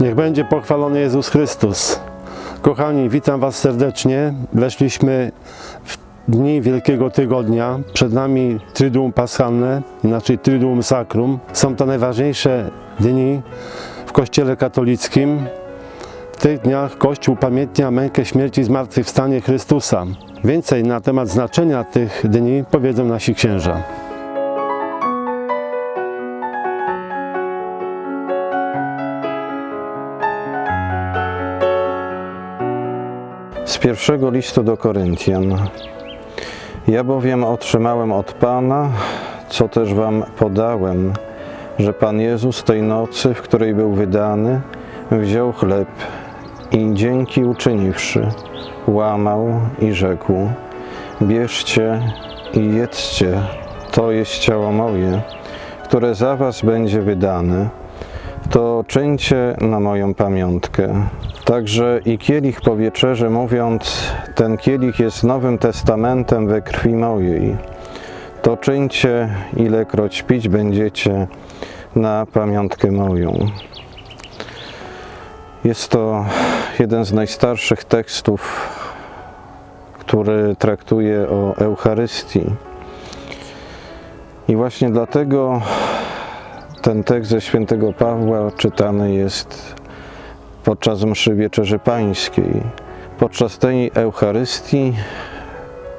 Niech będzie pochwalony Jezus Chrystus. Kochani, witam Was serdecznie. Weszliśmy w dni Wielkiego Tygodnia. Przed nami Triduum Paschalne, inaczej Triduum Sacrum. Są to najważniejsze dni w Kościele katolickim. W tych dniach Kościół upamiętnia mękę śmierci i zmartwychwstanie Chrystusa. Więcej na temat znaczenia tych dni powiedzą nasi księża. Z pierwszego listu do Koryntian. Ja bowiem otrzymałem od Pana, co też wam podałem, że Pan Jezus tej nocy, w której był wydany, wziął chleb i dzięki uczyniwszy, łamał i rzekł: Bierzcie i jedzcie, to jest ciało moje, które za was będzie wydane to czyńcie na moją pamiątkę. Także i kielich po wieczerze, mówiąc, ten kielich jest nowym testamentem we krwi mojej. To czyńcie, ilekroć pić będziecie na pamiątkę moją. Jest to jeden z najstarszych tekstów, który traktuje o Eucharystii. I właśnie dlatego ten tekst ze świętego Pawła czytany jest podczas mszy Wieczerzy Pańskiej, podczas tej Eucharystii,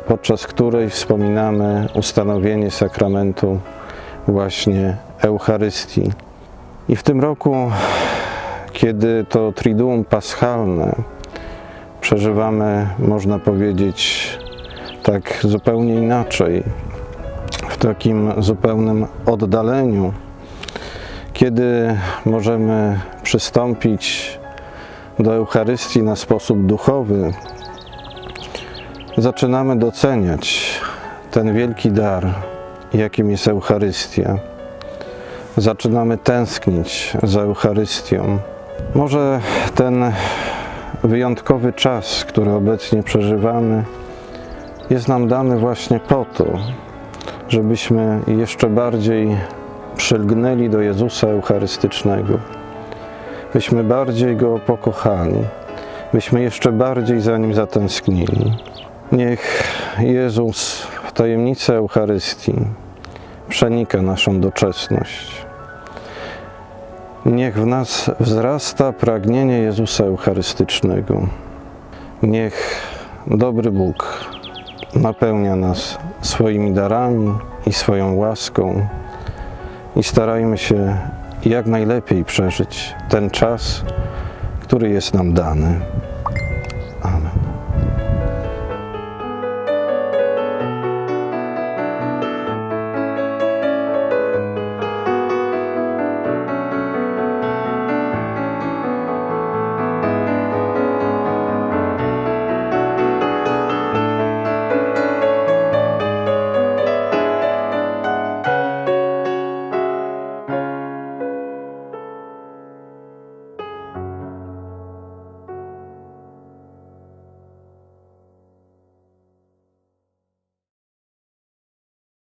podczas której wspominamy ustanowienie sakramentu właśnie Eucharystii. I w tym roku, kiedy to Triduum Paschalne przeżywamy, można powiedzieć, tak zupełnie inaczej, w takim zupełnym oddaleniu, kiedy możemy przystąpić do Eucharystii na sposób duchowy, zaczynamy doceniać ten wielki dar, jakim jest Eucharystia. Zaczynamy tęsknić za Eucharystią. Może ten wyjątkowy czas, który obecnie przeżywamy, jest nam dany właśnie po to, żebyśmy jeszcze bardziej przylgnęli do Jezusa Eucharystycznego, byśmy bardziej Go pokochali, byśmy jeszcze bardziej za Nim zatęsknili. Niech Jezus w tajemnicy Eucharystii przenika naszą doczesność. Niech w nas wzrasta pragnienie Jezusa Eucharystycznego. Niech dobry Bóg napełnia nas swoimi darami i swoją łaską i starajmy się jak najlepiej przeżyć ten czas, który jest nam dany.